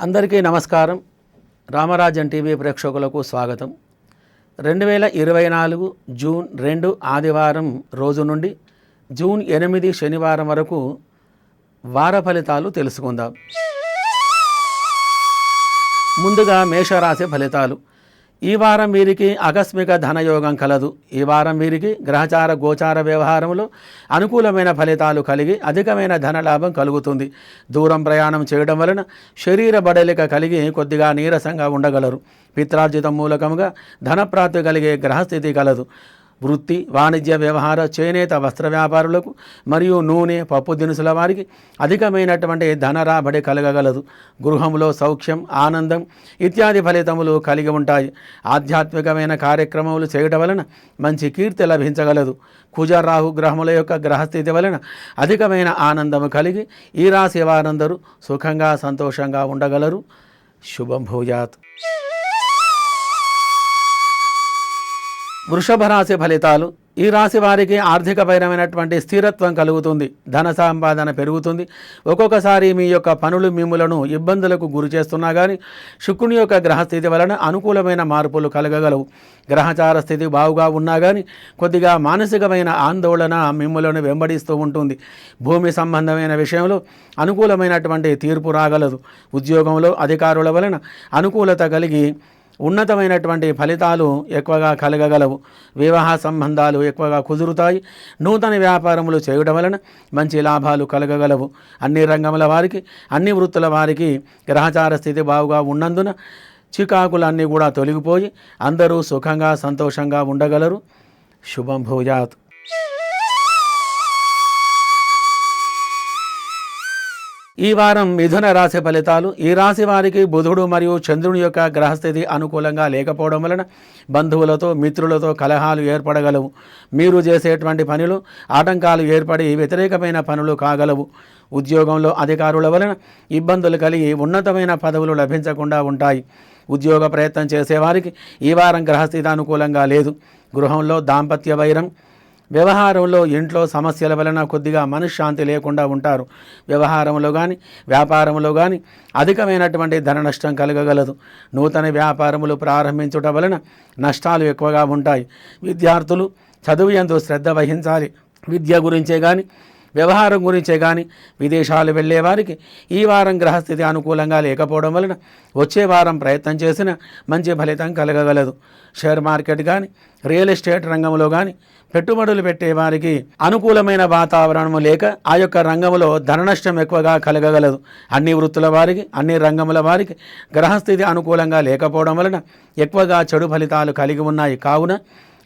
అందరికీ నమస్కారం. రామరాజన్ టీవీ ప్రేక్షకులకు స్వాగతం. రెండు వేల ఇరవై నాలుగు జూన్ రెండు ఆదివారం రోజు నుండి జూన్ ఎనిమిది శనివారం వరకు వార ఫలితాలు తెలుసుకుందాం. ముందుగా మేషరాశి ఫలితాలు. ఈ వారం వీరికి ఆకస్మిక ధనయోగం కలదు. ఈ వారం వీరికి గ్రహచార గోచార వ్యవహారంలో అనుకూలమైన ఫలితాలు కలిగి అధికమైన ధనలాభం కలుగుతుంది. దూరం ప్రయాణం చేయడం వలన శరీర బడలిక కలిగి కొద్దిగా నీరసంగా ఉండగలరు. పిత్రార్జితం మూలకముగా ధనప్రాప్తి కలిగే గ్రహస్థితి కలదు. వృత్తి వాణిజ్య వ్యవహార చేనేత వస్త్ర వ్యాపారులకు మరియు నూనె పప్పు దినుసుల వారికి అధికమైనటువంటి ధన రాబడి కలగగలదు. గృహంలో సౌఖ్యం ఆనందం ఇత్యాది ఫలితములు కలిగి ఉంటాయి. ఆధ్యాత్మికమైన కార్యక్రమములు చేయటం వలన మంచి కీర్తి లభించగలదు. కుజ రాహు గ్రహముల యొక్క గ్రహస్థితి వలన అధికమైన ఆనందము కలిగి ఈ రాశి వారందరూ సుఖంగా సంతోషంగా ఉండగలరు. శుభం భూయాత్. వృషభ రాశి ఫలితాలు. ఈ రాశి వారికి ఆర్థికపరమైనటువంటి స్థిరత్వం కలుగుతుంది. ధన సంపాదన పెరుగుతుంది. ఒక్కొక్కసారి మీ యొక్క పనులు మిమ్ములను ఇబ్బందులకు గురి చేస్తున్నా కానీ శుక్రుని యొక్క గ్రహస్థితి వలన అనుకూలమైన మార్పులు కలగగలవు. గ్రహచార స్థితి బావుగా ఉన్నా కానీ కొద్దిగా మానసికమైన ఆందోళన మిమ్ములను వెంబడిస్తూ ఉంటుంది. భూమి సంబంధమైన విషయంలో అనుకూలమైనటువంటి తీర్పు రాగలదు. ఉద్యోగంలో అధికారుల వలన అనుకూలత కలిగి ఉన్నతమైనటువంటి ఫలితాలు ఎక్కువగా కలగగలవు. వివాహ సంబంధాలు ఎక్కువగా కుదురుతాయి. నూతన వ్యాపారములు చేయడం వలన మంచి లాభాలు కలగగలవు. అన్ని రంగముల వారికి అన్ని వృత్తుల వారికి గ్రహచార స్థితి బాగుగా ఉన్నందున చికాకులన్నీ కూడా తొలగిపోయి అందరూ సుఖంగా సంతోషంగా ఉండగలరు. శుభం భూయాత్. ఈ వారం మిథున రాశి ఫలితాలు. ఈ రాశి వారికి బుధుడు మరియు చంద్రుని యొక్క గ్రహస్థితి అనుకూలంగా లేకపోవడం వలన బంధువులతో మిత్రులతో కలహాలు ఏర్పడగలవు. మీరు చేసేటువంటి పనులు ఆటంకాలు ఏర్పడి వ్యతిరేకమైన పనులు కాగలవు. ఉద్యోగంలో అధికారుల వలన ఇబ్బందులు కలిగి ఉన్నతమైన పదవులు లభించకుండా ఉంటాయి. ఉద్యోగ ప్రయత్నం చేసేవారికి ఈ వారం గ్రహస్థితి అనుకూలంగా లేదు. గృహంలో దాంపత్య వైరం వ్యవహారంలో ఇంట్లో సమస్యల వలన కొద్దిగా మనశ్శాంతి లేకుండా ఉంటారు. వ్యవహారంలో కానీ వ్యాపారంలో కానీ అధికమైనటువంటి ధన నష్టం కలగగలదు. నూతన వ్యాపారములు ప్రారంభించుట వలన నష్టాలు ఎక్కువగా ఉంటాయి. విద్యార్థులు చదువు ఎందు శ్రద్ధ వహించాలి. విద్య గురించే కానీ వ్యవహారం గురించే కానీ విదేశాలు వెళ్ళేవారికి ఈ వారం గ్రహస్థితి అనుకూలంగా లేకపోవడం వలన వచ్చే వారం ప్రయత్నం చేసిన మంచి ఫలితం కలగగలదు. షేర్ మార్కెట్ కానీ రియల్ ఎస్టేట్ రంగంలో కానీ పెట్టుబడులు పెట్టే వారికి అనుకూలమైన వాతావరణము లేక ఆ యొక్క రంగంలో ధననష్టం ఎక్కువగా కలగగలదు. అన్ని వృత్తుల వారికి అన్ని రంగముల వారికి గ్రహస్థితి అనుకూలంగా లేకపోవడం వలన ఎక్కువగా చెడు ఫలితాలు కలిగి ఉన్నాయి. కావున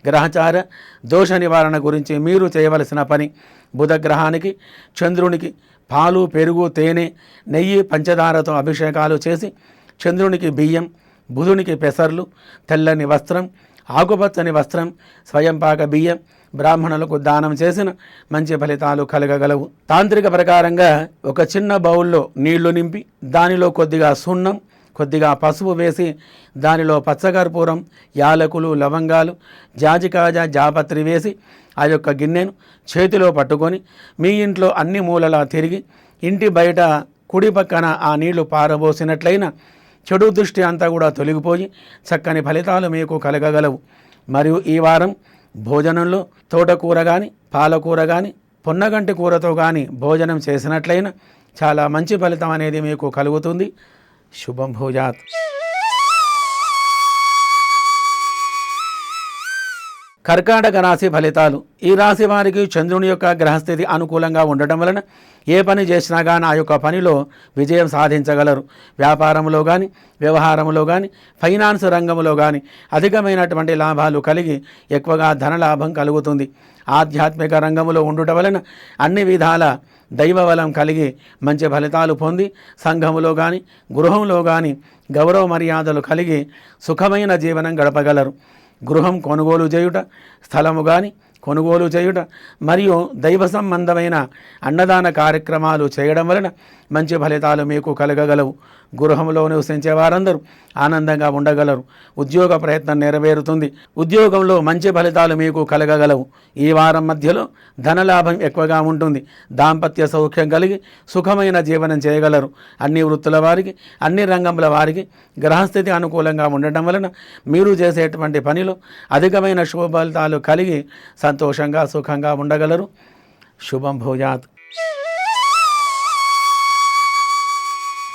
గ్రహచార దోష నివారణ గురించి మీరు చేయవలసిన పని బుధగ్రహానికి చంద్రునికి పాలు పెరుగు తేనె నెయ్యి పంచదారతో అభిషేకాలు చేసి చంద్రునికి బియ్యం బుధునికి పెసర్లు తెల్లని వస్త్రం ఆకుపచ్చని వస్త్రం స్వయంపాక బియ్యం బ్రాహ్మణులకు దానం చేసిన మంచి ఫలితాలు కలగగలవు. తాంత్రిక ప్రకారంగా ఒక చిన్న బౌల్లో నీళ్ళు నింపి దానిలో కొద్దిగా సున్నం కొద్దిగా పసుపు వేసి దానిలో పచ్చకర్పూరం యాలకులు లవంగాలు జాజికాజ జాపత్రి వేసి ఆ యొక్క గిన్నెను చేతిలో పట్టుకొని మీ ఇంట్లో అన్ని మూలలా తిరిగి ఇంటి బయట కుడి పక్కన ఆ నీళ్ళు పారబోసినట్లయిన చెడు దృష్టి అంతా కూడా తొలగిపోయి చక్కని ఫలితాలు మీకు కలగగలవు. మరియు ఈ వారం భోజనంలో తోటకూర కానీ పాలకూర కానీ పొన్నగంటి కూరతో కానీ భోజనం చేసినట్లయినా చాలా మంచి ఫలితం అనేది మీకు కలుగుతుంది. శుభం భూజాత్. కర్కాటక రాశి ఫలితాలు. ఈ రాశి వారికి చంద్రుని యొక్క గ్రహస్థితి అనుకూలంగా ఉండటం వలన ఏ పని చేసినా కానీ ఆ యొక్క పనిలో విజయం సాధించగలరు. వ్యాపారంలో కానీ వ్యవహారంలో కానీ ఫైనాన్స్ రంగంలో కానీ అధికమైనటువంటి లాభాలు కలిగి ఎక్కువగా ధనలాభం కలుగుతుంది. ఆధ్యాత్మిక రంగంలో ఉండుట వలన అన్ని విధాల దైవబలం కలిగి మంచి ఫలితాలు పొంది సంఘములో కానీ గృహంలో కానీ గౌరవ మర్యాదలు కలిగి సుఖమైన జీవనం గడపగలరు. గృహం కొనుగోలు చేయుట స్థలము కానీ కొనుగోలు చేయుట మరియు దైవ సంబంధమైన అన్నదాన కార్యక్రమాలు చేయడం వలన మంచి ఫలితాలు మీకు కలగగలవు. గృహంలో నివసించే వారందరూ ఆనందంగా ఉండగలరు. ఉద్యోగ ప్రయత్నం నెరవేరుతుంది. ఉద్యోగంలో మంచి ఫలితాలు మీకు కలగగలవు. ఈ వారం మధ్యలో ధనలాభం ఎక్కువగా ఉంటుంది. దాంపత్య సౌఖ్యం కలిగి సుఖమైన జీవనం చేయగలరు. అన్ని వృత్తుల వారికి అన్ని రంగముల వారికి గ్రహస్థితి అనుకూలంగా ఉండటం వలన మీరు చేసేటువంటి పనిలో అధికమైన శుభ ఫలితాలు కలిగి సంతోషంగా సుఖంగా ఉండగలరు. శుభం భూయాత్.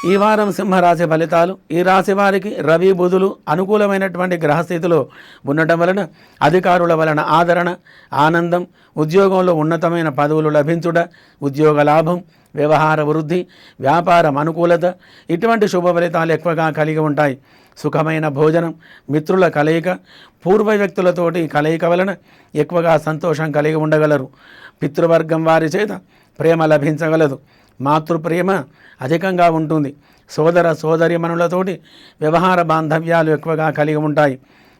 ఈ వారం సింహరాశి ఫలితాలు ఈ రాశి వారికి రవి బుధులు అనుకూలమైనటువంటి గ్రహస్థితిలో ఉండటం వలన అధికారుల వలన ఆదరణ ఆనందం ఉద్యోగంలో ఉన్నతమైన పదవులు లభించుట ఉద్యోగ లాభం వ్యవహార వృద్ధి వ్యాపారం అనుకూలత ఇటువంటి శుభ ఫలితాలు ఎక్కువగా కలిగి ఉంటాయి. సుఖమైన భోజనం మిత్రుల కలయిక పూర్వ వ్యక్తులతోటి కలయిక వలన ఎక్కువగా సంతోషం కలిగి ఉండగలరు. పితృవర్గం వారి చేత ప్రేమ లభించగలదు. మాతృప్రేమ అధికంగా ఉంటుంది. సోదర సోదరిమణులతోటి వ్యవహార బాంధవ్యాలు ఎక్కువగా కలిగి ఉంటాయి.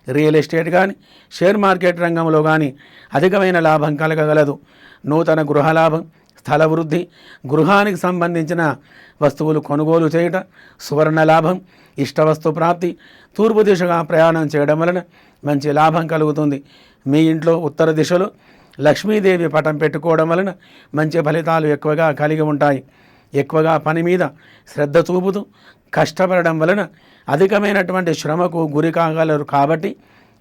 రియల్ ఎస్టేట్ కానీ షేర్ మార్కెట్ రంగంలో కానీ అధికమైన లాభం కలగగలదు. నూతన గృహ లాభం స్థల వృద్ధి గృహానికి సంబంధించిన వస్తువులు కొనుగోలు చేయట సువర్ణ లాభం ఇష్టవస్తు ప్రాప్తి తూర్పు దిశగా ప్రయాణం చేయడం వలన మంచి లాభం కలుగుతుంది. మీ ఇంట్లో ఉత్తర దిశలో లక్ష్మీదేవి పటం పెట్టుకోవడం వలన మంచి ఫలితాలు ఎక్కువగా కలిగి ఉంటాయి. ఎక్కువగా పని మీద శ్రద్ధ చూపుతూ కష్టపడడం వలన అధికమైనటువంటి శ్రమకు గురి కాగలరు కాబట్టి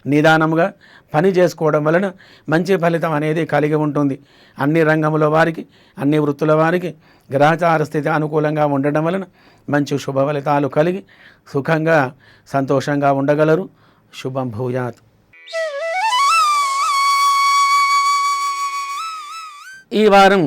నిదానముగా పని చేసుకోవడం వలన మంచి ఫలితం అనేది కలిగి ఉంటుంది. అన్ని రంగముల వారికి అన్ని వృత్తుల వారికి గ్రహచార స్థితి అనుకూలంగా ఉండడం వలన మంచి శుభ ఫలితాలు కలిగి సుఖంగా సంతోషంగా ఉండగలరు. శుభం భూయాత్. ఈ వారం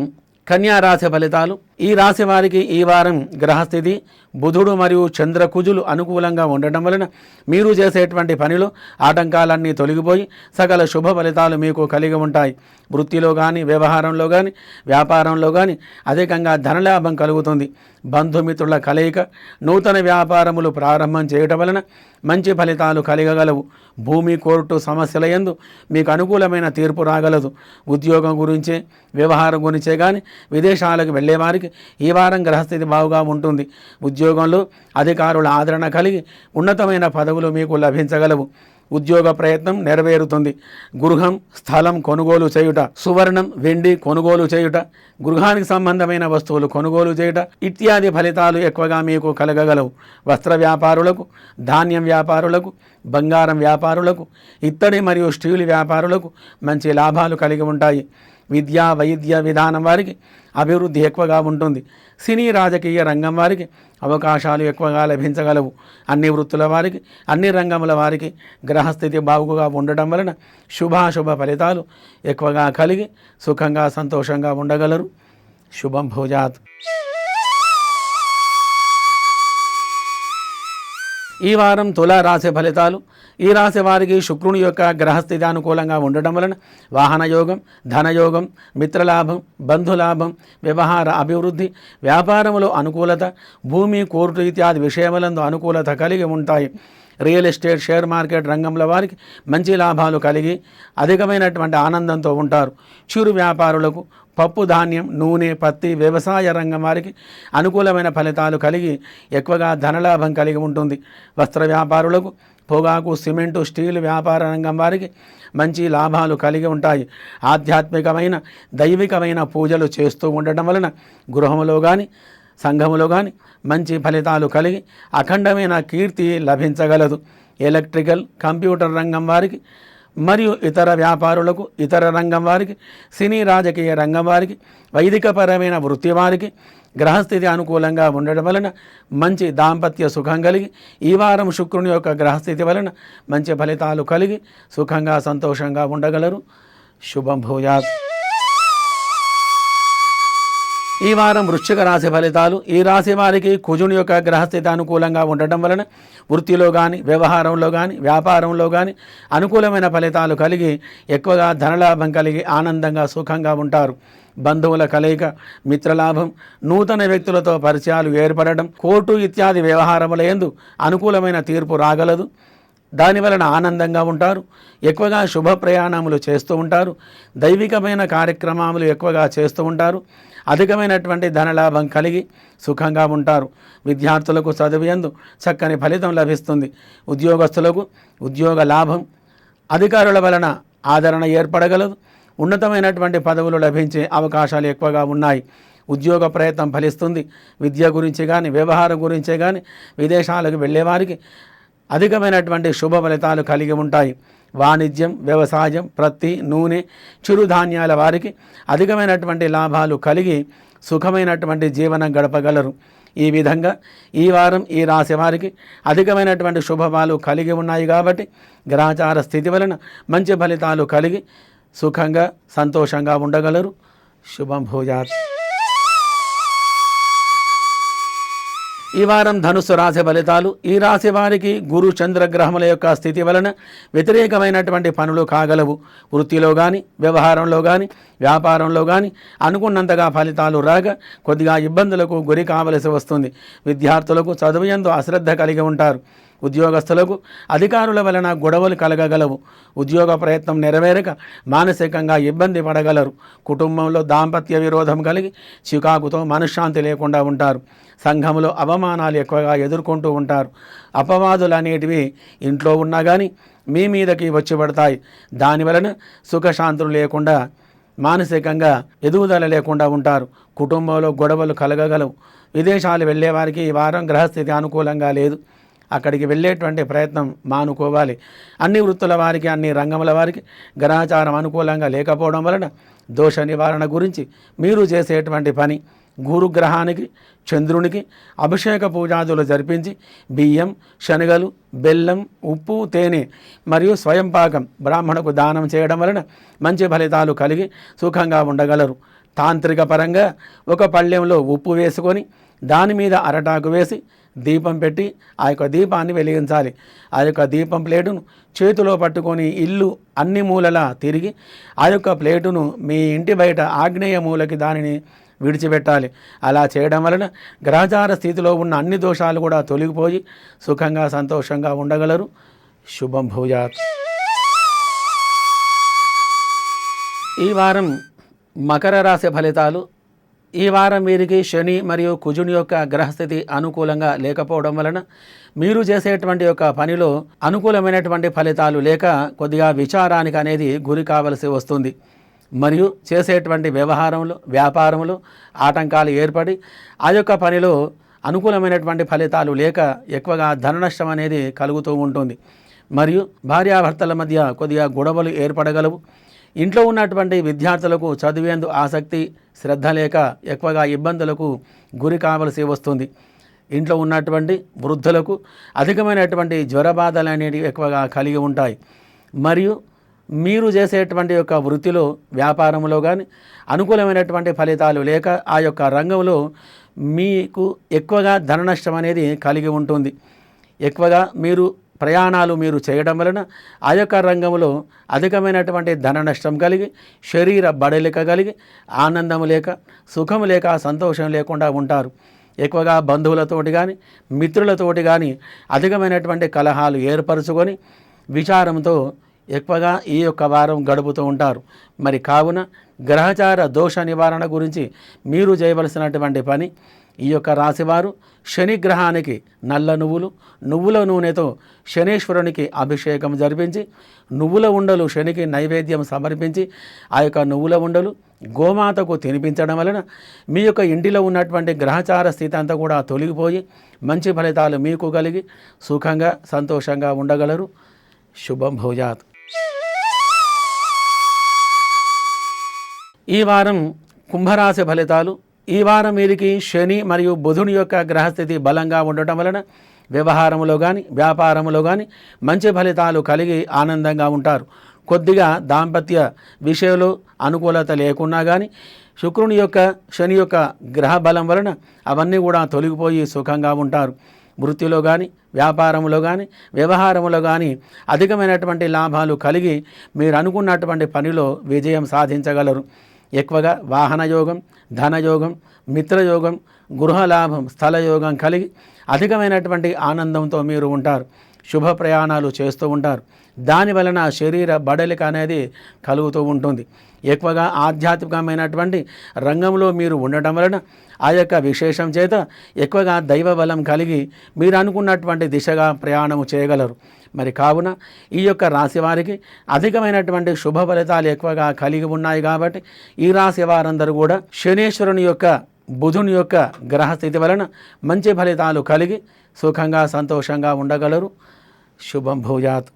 కన్యా రాశి ఫలితాలు ఈ రాశి వారికి ఈ వారం గ్రహస్థితి బుధుడు మరియు చంద్రకుజులు అనుకూలంగా ఉండటం వలన మీరు చేసేటువంటి పనిలో ఆటంకాలన్నీ తొలగిపోయి సకల శుభ ఫలితాలు మీకు కలిగి ఉంటాయి. వృత్తిలో కానీ వ్యవహారంలో కానీ వ్యాపారంలో కానీ అధికంగా ధనలాభం కలుగుతుంది. బంధుమిత్రుల కలయిక నూతన వ్యాపారములు ప్రారంభం చేయటం వలన మంచి ఫలితాలు కలిగగలవు. భూమి కోర్టు సమస్యల ఎందు మీకు అనుకూలమైన తీర్పు రాగలదు. ఉద్యోగం గురించే వ్యవహారం గురించే కానీ విదేశాలకు వెళ్ళేవారికి ఈ వారం గ్రహస్థితి బాగుగా ఉంటుంది. ఉద్యోగంలో అధికారుల ఆదరణ కలిగి ఉన్నతమైన పదవులు మీకు లభించగలవు. ఉద్యోగ ప్రయత్నం నెరవేరుతుంది. గృహం స్థలం కొనుగోలు చేయుట సువర్ణం వెండి కొనుగోలు చేయుట గృహానికి సంబంధమైన వస్తువులు కొనుగోలు చేయుట ఇత్యాది ఫలితాలు ఎక్కువగా మీకు కలగగలవు. వస్త్ర వ్యాపారులకు ధాన్యం వ్యాపారులకు బంగారం వ్యాపారులకు ఇత్తడి మరియు స్టీల్ వ్యాపారులకు మంచి లాభాలు కలిగి ఉంటాయి. విద్యా వైద్య విధానం వారికి అభివృద్ధి ఎక్కువగా ఉంటుంది. సినీ రాజకీయ రంగం వారికి అవకాశాలు ఎక్కువగా లభించగలవు. అన్ని వృత్తుల వారికి అన్ని రంగముల వారికి గ్రహస్థితి బాగుగా ఉండటం వలన శుభాశుభ ఫలితాలు ఎక్కువగా కలిగి సుఖంగా సంతోషంగా ఉండగలరు. శుభం భోజాత్. ఈ వారం తులా రాశి ఫలితాలు. ఈ రాశి వారికి శుక్రుని యొక్క గ్రహస్థితి అనుకూలంగా ఉండటం వలన వాహన యోగం ధనయోగం మిత్రలాభం బంధులాభం వ్యవహార అభివృద్ధి వ్యాపారములో అనుకూలత భూమి కోర్టు ఇత్యాది విషయములందు అనుకూలత కలిగి ఉంటాయి. రియల్ ఎస్టేట్ షేర్ మార్కెట్ రంగంలో వారికి మంచి లాభాలు కలిగి అధికమైనటువంటి ఆనందంతో ఉంటారు. చిరు వ్యాపారులకు పప్పు ధాన్యం నూనె పత్తి వ్యవసాయ రంగం వారికి అనుకూలమైన ఫలితాలు కలిగి ఎక్కువగా ధనలాభం కలిగి ఉంటుంది. వస్త్ర వ్యాపారులకు పొగాకు సిమెంటు స్టీల్ వ్యాపార రంగం వారికి మంచి లాభాలు కలిగి ఉంటాయి. ఆధ్యాత్మికమైన దైవికమైన పూజలు చేస్తూ ఉండటం వలన గృహంలో కానీ సంఘములో కానీ మంచి ఫలితాలు కలిగి అఖండమైన కీర్తి లభించగలదు. ఎలక్ట్రికల్ కంప్యూటర్ రంగం వారికి మరియు ఇతర వ్యాపారులకు ఇతర రంగం వారికి సినీ రాజకీయ రంగం వారికి వైదికపరమైన వృత్తి వారికి గ్రహస్థితి అనుకూలంగా ఉండడం వలన మంచి దాంపత్య సుఖం కలిగి ఈ వారం శుక్రుని యొక్క గ్రహస్థితి వలన మంచి ఫలితాలు కలిగి సుఖంగా సంతోషంగా ఉండగలరు. శుభం భూయాత్. ఈ వారం వృశ్చిక రాశి ఫలితాలు. ఈ రాశి వారికి కుజుని యొక్క గ్రహస్థితి అనుకూలంగా ఉండటం వలన వృత్తిలో కానీ వ్యవహారంలో కానీ వ్యాపారంలో కానీ అనుకూలమైన ఫలితాలు కలిగి ఎక్కువగా ధనలాభం కలిగి ఆనందంగా సుఖంగా ఉంటారు. బంధువుల కలయిక మిత్రలాభం నూతన వ్యక్తులతో పరిచయాలు ఏర్పడడం కోర్టు ఇత్యాది వ్యవహారముల ఎందు అనుకూలమైన తీర్పు రాగలదు. దాని వలన ఆనందంగా ఉంటారు. ఎక్కువగా శుభ ప్రయాణములు చేస్తూ ఉంటారు. దైవికమైన కార్యక్రమాలు ఎక్కువగా చేస్తూ ఉంటారు. అధికమైనటువంటి ధనలాభం కలిగి సుఖంగా ఉంటారు. విద్యార్థులకు చదువుయందు చక్కని ఫలితం లభిస్తుంది. ఉద్యోగస్తులకు ఉద్యోగ లాభం అధికారుల వలన ఆదరణ ఏర్పడగలదు. ఉన్నతమైనటువంటి పదవులు లభించే అవకాశాలు ఎక్కువగా ఉన్నాయి. ఉద్యోగ ప్రయత్నం ఫలిస్తుంది. విద్య గురించి కానీ వ్యవహారం గురించి కానీ విదేశాలకు వెళ్ళేవారికి అధికమైనటువంటి శుభ ఫలితాలు కలిగి ఉంటాయి. వాణిజ్యం వ్యవసాయం ప్రత్తి నూనె చిరుధాన్యాల వారికి అధికమైనటువంటి లాభాలు కలిగి సుఖమైనటువంటి జీవనం గడపగలరు. ఈ విధంగా ఈ వారం ఈ రాశి వారికి అధికమైనటువంటి శుభమాలు కలిగి ఉన్నాయి కాబట్టి గ్రహచార స్థితి వలన మంచి ఫలితాలు కలిగి సుఖంగా సంతోషంగా ఉండగలరు. శుభం భూజాత్ ఈ వారం ధనుసు రాశి ఫలితాలు. ఈ రాశి వారికి గురు చంద్రగ్రహముల యొక్క స్థితి వలన వ్యతిరేకమైనటువంటి పనులు కాగలవు. వృత్తిలో కానీ వ్యవహారంలో కానీ వ్యాపారంలో కానీ అనుకున్నంతగా ఫలితాలు రాక కొద్దిగా ఇబ్బందులకు గురి కావలసి వస్తుంది. విద్యార్థులకు చదువు ఎందు అశ్రద్ధ కలిగి ఉంటారు. ఉద్యోగస్తులకు అధికారుల వలన గొడవలు కలగగలవు. ఉద్యోగ ప్రయత్నం నెరవేరక మానసికంగా ఇబ్బంది పడగలరు. కుటుంబంలో దాంపత్య విరోధం కలిగి చికాకుతో మనశ్శాంతి లేకుండా ఉంటారు. సంఘంలో అవమానాలు ఎక్కువగా ఎదుర్కొంటూ ఉంటారు. అపవాదులు అనేటివి ఇంట్లో ఉన్నా కానీ మీ మీదకి వచ్చి పడతాయి. దానివలన సుఖశాంతులు లేకుండా మానసికంగా ఎదుగుదల లేకుండా ఉంటారు. కుటుంబంలో గొడవలు కలగగలవు. విదేశాలు వెళ్ళే వారికి ఈ వారం గ్రహస్థితి అనుకూలంగా లేదు. అక్కడికి వెళ్ళేటువంటి ప్రయత్నం మానుకోవాలి. అన్ని వృత్తుల వారికి అన్ని రంగముల వారికి గ్రహచారం అనుకూలంగా లేకపోవడం వలన దోష నివారణ గురించి మీరు చేసేటువంటి పని గురుగ్రహానికి చంద్రునికి అభిషేక పూజాదులు జరిపించి బియ్యం శనగలు బెల్లం ఉప్పు తేనె మరియు స్వయం పాకం బ్రాహ్మణకు దానం చేయడం వలన మంచి ఫలితాలు కలిగి సుఖంగా ఉండగలరు. తాంత్రిక పరంగా ఒక పళ్ళెంలో ఉప్పు వేసుకొని దాని మీద అరటాకు వేసి దీపం పెట్టి ఆ యొక్క దీపాన్ని వెలిగించాలి. ఆ యొక్క దీపం ప్లేటును చేతిలో పట్టుకొని ఇల్లు అన్ని మూలలా తిరిగి ఆ యొక్క ప్లేటును మీ ఇంటి బయట ఆగ్నేయ మూలకి దానిని విడిచిపెట్టాలి. అలా చేయడం వలన గ్రహచార స్థితిలో ఉన్న అన్ని దోషాలు కూడా తొలగిపోయి సుఖంగా సంతోషంగా ఉండగలరు. శుభం భూజాత్ ఈ వారం మకర రాశి ఫలితాలు ఈ వారం వీరికి శని మరియు కుజుని యొక్క గ్రహస్థితి అనుకూలంగా లేకపోవడం వలన మీరు చేసేటువంటి యొక్క పనిలో అనుకూలమైనటువంటి ఫలితాలు లేక కొద్దిగా విచారానికి అనేది గురి కావలసి వస్తుంది. మరియు చేసేటువంటి వ్యవహారంలో వ్యాపారంలో ఆటంకాలు ఏర్పడి ఆ యొక్క పనిలో అనుకూలమైనటువంటి ఫలితాలు లేక ఎక్కువగా ధననష్టం అనేది కలుగుతూ ఉంటుంది. మరియు భార్యాభర్తల మధ్య కొద్దిగా గొడవలు ఏర్పడగలవు. ఇంట్లో ఉన్నటువంటి విద్యార్థులకు చదివేందు ఆసక్తి శ్రద్ధ లేక ఎక్కువగా ఇబ్బందులకు గురి కావలసి వస్తుంది. ఇంట్లో ఉన్నటువంటి వృద్ధులకు అధికమైనటువంటి జ్వర బాధలు అనేటివి ఎక్కువగా కలిగి ఉంటాయి. మరియు మీరు చేసేటువంటి యొక్క వృత్తిలో వ్యాపారంలో కానీ అనుకూలమైనటువంటి ఫలితాలు లేక ఆ యొక్క రంగంలో మీకు ఎక్కువగా ధన నష్టం అనేది కలిగి ఉంటుంది. ఎక్కువగా మీరు ప్రయాణాలు మీరు చేయడం వలన ఆ యొక్క రంగంలో అధికమైనటువంటి ధన నష్టం కలిగి శరీర బడలిక కలిగి ఆనందం లేక సుఖం లేక సంతోషం లేకుండా ఉంటారు. ఎక్కువగా బంధువులతోటి కానీ మిత్రులతోటి కానీ అధికమైనటువంటి కలహాలు ఏర్పరచుకొని విచారంతో ఎక్కువగా ఈ యొక్క వారం గడుపుతూ ఉంటారు. మరి కావున గ్రహచార దోష నివారణ గురించి మీరు చేయవలసినటువంటి పని ఈ యొక్క రాశివారు శని గ్రహానికి నల్ల నువ్వులు నువ్వుల నూనెతో శనీశ్వరునికి అభిషేకం జరిపించి నువ్వుల ఉండలు శనికి నైవేద్యం సమర్పించి ఆ యొక్క నువ్వుల ఉండలు గోమాతకు తినిపించడం వలన మీ యొక్క ఇంటిలో ఉన్నటువంటి గ్రహచార స్థితి అంతా కూడా తొలగిపోయి మంచి ఫలితాలు మీకు కలిగి సుఖంగా సంతోషంగా ఉండగలరు. శుభం భూజాత్. ఈ వారం కుంభరాశి ఫలితాలు ఈ వారం వీరికి శని మరియు బుధుని యొక్క గ్రహస్థితి బలంగా ఉండటం వలన వ్యవహారంలో కానీ వ్యాపారంలో కానీ మంచి ఫలితాలు కలిగి ఆనందంగా ఉంటారు. కొద్దిగా దాంపత్య విషయంలో అనుకూలత లేకున్నా కానీ శుక్రుని యొక్క శని యొక్క గ్రహ బలం వలన అవన్నీ కూడా తొలగిపోయి సుఖంగా ఉంటారు. వృత్తిలో కానీ వ్యాపారంలో కానీ వ్యవహారంలో కానీ అధికమైనటువంటి లాభాలు కలిగి మీరు అనుకున్నటువంటి పనిలో విజయం సాధించగలరు. ఎక్కువగా వాహనయోగం ధనయోగం మిత్రయోగం గృహలాభం స్థలయోగం కలిగి అధికమైనటువంటి ఆనందంతో మీరు ఉంటారు. శుభ ప్రయాణాలు చేస్తూ ఉంటారు. దాని వలన శరీర బడలిక అనేది కలుగుతూ ఉంటుంది. ఎక్కువగా ఆధ్యాత్మికమైనటువంటి రంగంలో మీరు ఉండటం వలన ఆ యొక్క విశేషం చేత ఎక్కువగా దైవ బలం కలిగి మీరు అనుకున్నటువంటి దిశగా ప్రయాణం చేయగలరు. మరి కావున ఈ యొక్క రాశి వారికి అధికమైనటువంటి శుభ ఫలితాలు ఎక్కువగా కలిగి ఉన్నాయి కాబట్టి ఈ రాశి వారందరూ కూడా శనేశ్వరుని యొక్క బుధుని యొక్క గ్రహస్థితి వలన మంచి ఫలితాలు కలిగి సుఖంగా సంతోషంగా ఉండగలరు. శుభం భూయాత్.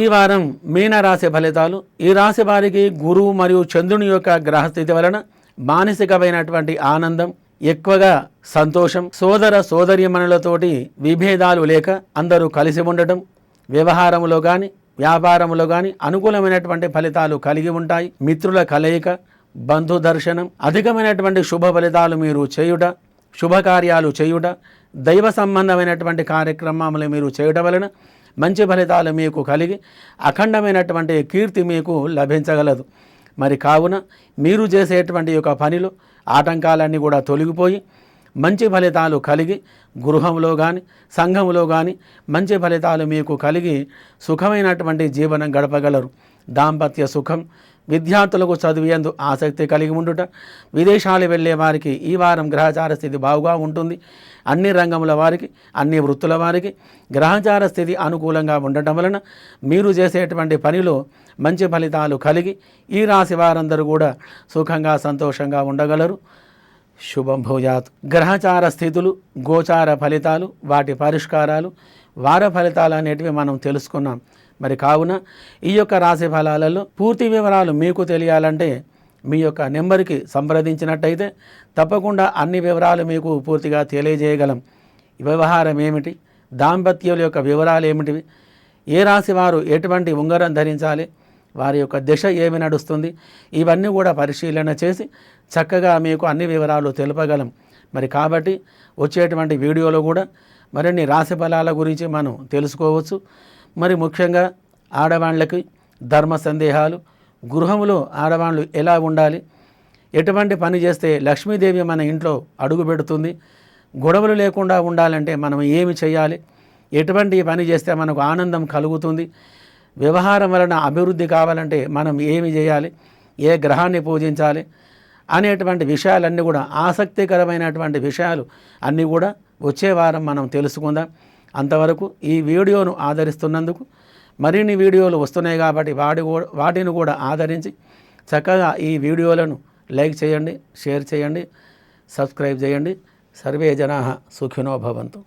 ఈ వారం మీన రాశి ఫలితాలు. ఈ రాశి వారికి గురువు మరియు చంద్రుని యొక్క గ్రహస్థితి వలన మానసికమైనటువంటి ఆనందం ఎక్కువగా సంతోషం సోదర సోదర్యమణులతోటి విభేదాలు లేక అందరూ కలిసి ఉండటం వ్యవహారంలో కానీ వ్యాపారంలో కానీ అనుకూలమైనటువంటి ఫలితాలు కలిగి ఉంటాయి. మిత్రుల కలయిక బంధు దర్శనం అధికమైనటువంటి శుభ ఫలితాలు మీరు చేయుట శుభకార్యాలు చేయుట దైవ సంబంధమైనటువంటి కార్యక్రమాలు మీరు చేయటం వలన మంచి ఫలితాలు మీకు కలిగి అఖండమైనటువంటి కీర్తి మీకు లభించగలదు. మరి కావున మీరు చేసేటువంటి యొక్క పనిలో ఆటంకాలన్నీ కూడా తొలగిపోయి మంచి ఫలితాలు కలిగి గృహంలో కానీ సంఘంలో కానీ మంచి ఫలితాలు మీకు కలిగి సుఖమైనటువంటి జీవనం గడపగలరు. దాంపత్య సుఖం విద్యార్థులకు చదివేందు ఆసక్తి కలిగి ఉండుట. విదేశాలు వెళ్ళే వారికి ఈ వారం గ్రహచార స్థితి బాగుగా ఉంటుంది. అన్ని రంగముల వారికి అన్ని వృత్తుల వారికి గ్రహచార స్థితి అనుకూలంగా ఉండటం వలన మీరు చేసేటువంటి పనిలో మంచి ఫలితాలు కలిగి ఈ రాశి వారందరూ కూడా సుఖంగా సంతోషంగా ఉండగలరు. శుభం భూజాత్. గ్రహచార స్థితులు గోచార ఫలితాలు వాటి పరిష్కారాలు వార ఫలితాలు అనేటివి మనం తెలుసుకున్నాం. మరి కావున ఈ యొక్క రాశి ఫలాలలో పూర్తి వివరాలు మీకు తెలియాలంటే మీ యొక్క నెంబర్కి సంప్రదించినట్టయితే తప్పకుండా అన్ని వివరాలు మీకు పూర్తిగా తెలియజేయగలం. వ్యవహారం ఏమిటి? దాంపత్యుల యొక్క వివరాలు ఏమిటివి? ఏ రాశి వారు ఎటువంటి ఉంగరం ధరించాలి? వారి యొక్క దిశ ఏమి నడుస్తుంది? ఇవన్నీ కూడా పరిశీలన చేసి చక్కగా మీకు అన్ని వివరాలు తెలుపగలం. మరి కాబట్టి వచ్చేటువంటి వీడియోలో కూడా మరిన్ని రాశి ఫలాల గురించి మనం తెలుసుకోవచ్చు. మరి ముఖ్యంగా ఆడవాళ్ళకి ధర్మ సందేహాలు గృహంలో ఆడవాళ్ళు ఎలా ఉండాలి ఎటువంటి పని చేస్తే లక్ష్మీదేవి మన ఇంట్లో అడుగు పెడుతుంది గొడవలు లేకుండా ఉండాలంటే మనం ఏమి చేయాలి ఎటువంటి పని చేస్తే మనకు ఆనందం కలుగుతుంది వ్యవహారం వలన అభివృద్ధి కావాలంటే మనం ఏమి చేయాలి ఏ గ్రహాన్ని పూజించాలి అనేటువంటి విషయాలన్నీ కూడా ఆసక్తికరమైనటువంటి విషయాలు అన్నీ కూడా వచ్చే వారం మనం తెలుసుకుందాం. అంతవరకు ఈ వీడియోను ఆదరిస్తున్నందుకు మరిన్ని వీడియోలు వస్తున్నాయి కాబట్టి వాటి వాటిని కూడా ఆదరించి చక్కగా ఈ వీడియోలను లైక్ చేయండి షేర్ చేయండి సబ్స్క్రైబ్ చేయండి. సర్వే జనా సుఖినో భవంతు.